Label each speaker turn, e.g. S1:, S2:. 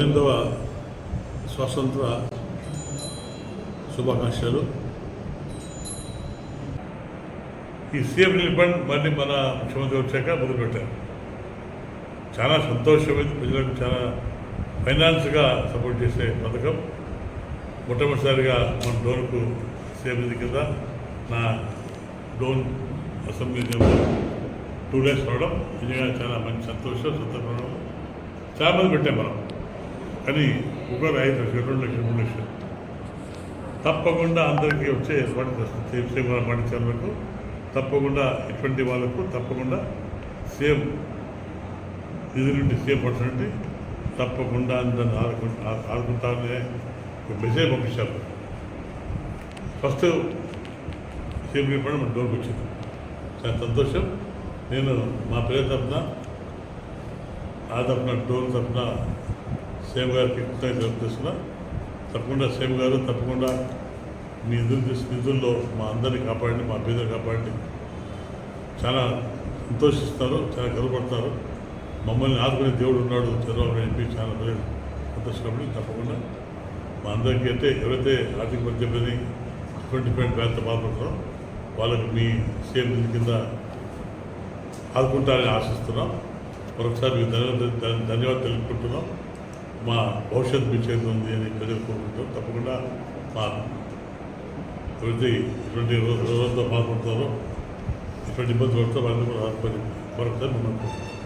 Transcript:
S1: ఎనభై స్వాతంత్ర శుభాకాంక్షలు. ఈ సీఎం రిలీఫ్ మళ్ళీ మన ముఖ్యమంత్రి వచ్చాక మొదలుపెట్టారు. చాలా సంతోషమైంది. ప్రజలకు చాలా ఫైనాన్స్గా సపోర్ట్ చేసే పథకం. మొట్టమొదటిసారిగా మన డోన్కు సీఎం నిధి కింద నా డోన్ అసెంబ్లీ టూ డేస్ రావడం. నిజంగా చాలా మంచి సంతోషం సంతోషం. చాలా మంది పెట్టాం మనం. కానీ ఒకరు ఐదు లక్షలు రెండు లక్షలు మూడు లక్షలు. తప్పకుండా అందరికీ వచ్చే ఏర్పాటు చేస్తుంది సేమ్ పండించాలకు తప్పకుండా ఇటువంటి వాళ్ళకు తప్పకుండా సేమ్ నిధి నుండి సేమ్ పర్సెంట్ తప్పకుండా దాన్ని ఆదుకుంటా ఆదుకుంటామనే ఒక మెసేజ్ పంపించారు. ఫస్ట్ సేమ్ చెప్పడం మన డోర్కి వచ్చింది. చాలా సంతోషం. నేను మా పిల్లల తరఫున ఆ తరఫున డోర్ తరఫున సేమ్ గారికి కృతజ్ఞతలు చేస్తున్నా తప్పకుండా సేమ్ గారు తప్పకుండా మీ నిధులు నిధుల్లో మా అందరిని కాపాడండి మా పేదలు కాపాడండి. చాలా సంతోషిస్తారు చాలా గర్వపడతారు. మమ్మల్ని ఆదుకునే దేవుడు ఉన్నాడు చంద్రబాబు ఎంపీ చాలా ప్రజలు సంతోషపడి తప్పకుండా మా అందరికీ అయితే ఎవరైతే ఆర్థిక పరిస్థితిని డిఫరెంట్ డిఫరెంట్ బ్యాంక్తో బాధపడతారో వాళ్ళకి మీ సేమ్ కింద ఆదుకుంటారని ఆశిస్తున్నాం. మరొకసారి మీకు ధన్యవాదాలు తెలుసుకుంటున్నాం ధన్యవాదాలు తెలుపుకుంటున్నాం. మా భవిష్యత్ మీ ఉంది అని ప్రజలు కోరుకుంటాం తప్పకుండా మా ప్రతి ఇటువంటి రో- రోజులతో బాధపడతారో ఇటువంటి ఇబ్బంది పడతారో వాళ్ళని కూడా ఆదుకొని మరొకసారి మిమ్మల్ని కోరుకుంటున్నాం.